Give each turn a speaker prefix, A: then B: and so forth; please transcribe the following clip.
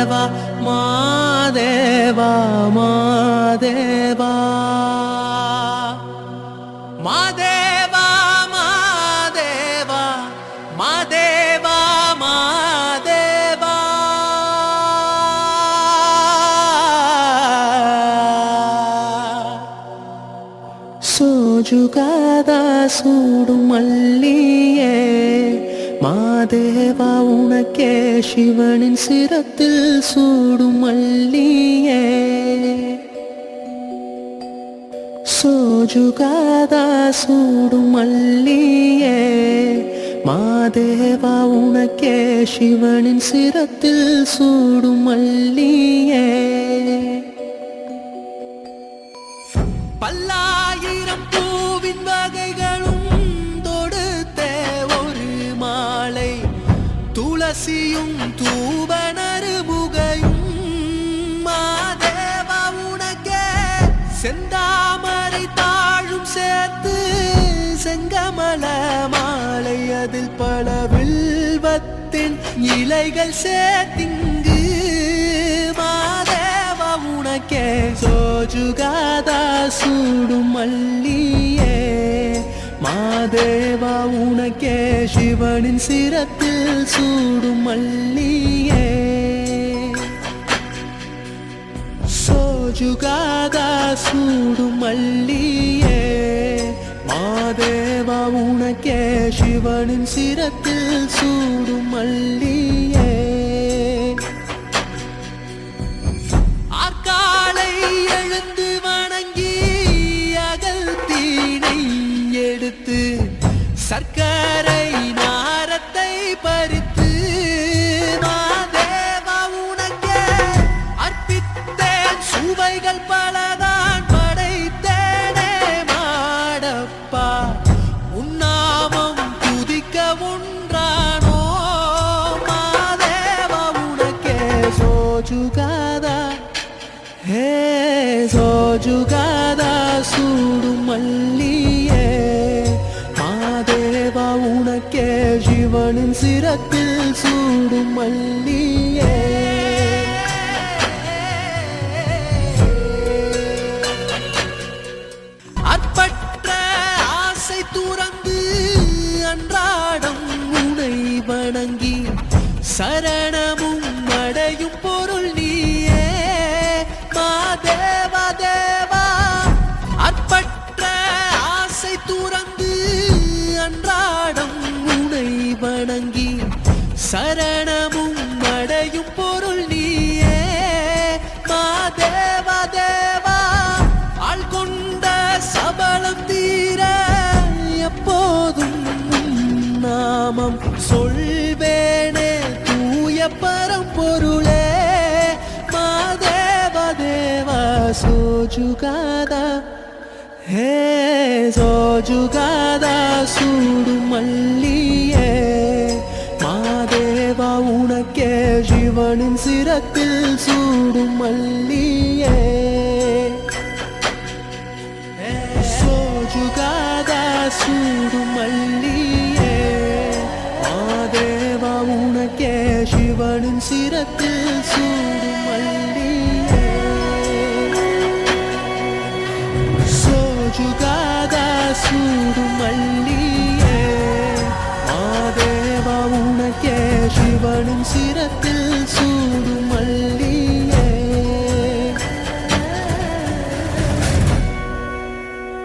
A: ಮಾದೇವ ಮಾದೇವ ಮಾದೇವ ಮಾದೇವ ಮಾದೇವ ಮಾದೇವ ಮಾದೇವ ಸೋಜುಗಾದ ಸೂಡು ಮಲ್ಲಿ மாதேவா உனக்கே சிவனின் சிரத்தில் சூடும் மல்லியே സോജുകാതാ സൂടുമല്ലിയേ മാദേവ ഉണക്കേ ശിവനിൻ സിരത്തിൽ സൂടുമല്ലിയേ പല്ലായിരം പൂവിൻ വകയിൽ மாலை துளசியும் தூபனருமுகையும் மாதேவா உனக்கே செந்தாமரை தாழும் சேர்த்து செங்கமல மாலை அதில் பல வில்வத்தின் இலைகள் சேர்த்திங்கு. மாதேவா உனக்கே சோஜுகாதா சூடும் மல்லியே. மாதேவா உனக்கே சிவனின் சிரத்தில் சூடும் மல்லியே சோஜுகாதா சூடும் மல்லியே மாதேவா உனக்கே சிவனின் சிரத்தில் சூடும் மல்லியே ஆற்காலை எழுந்து வணங்கி அகல் தீனை எடுத்து சர்க்கரை அர்ப்பித்தேன் சுவைகள் பலதான் படைத்தேனே மாடப்பா. உன்னாமம் துதிக்க உன்றானோ மாதேவா உனக்கே சோஜுகாதா. ஹே சோஜுகாதா சூடும் மல்லியே. மாதேவா உனக்கே சிவனின் சிரத்தில் சூடும் மல்லியே. துறந்து அன்றாடம் உனை வணங்கி சரணமும் அடையும் பொருள் நீயே. மாதேவா தேவா ஆள் கொண்ட சபலம் தீர எப்போதும் நாமம் சொல்வேனே. தூய பரம்பொருளே மாதேவா தேவா சோஜுகாதா హే సోజుగా దాసుడు మల్లియే మా దేవ ఉనకే శివనిన్ సిరత్తిల్ సూడు మల్లియే సోజుగా దాసుడు మల్లియే మా దేవ ఉనకే శివనిన్ సిరత్తిల్ సూడు మల్లియే ಮಂಜುಗಾದ ಸೂಡು ಮಲ್ಲಿಯೇ ಮಾದೇವ ಉಣಕ್ಕೆ ಶಿವನಿನ್ ಸಿರತ್ತಿಲ್ಲ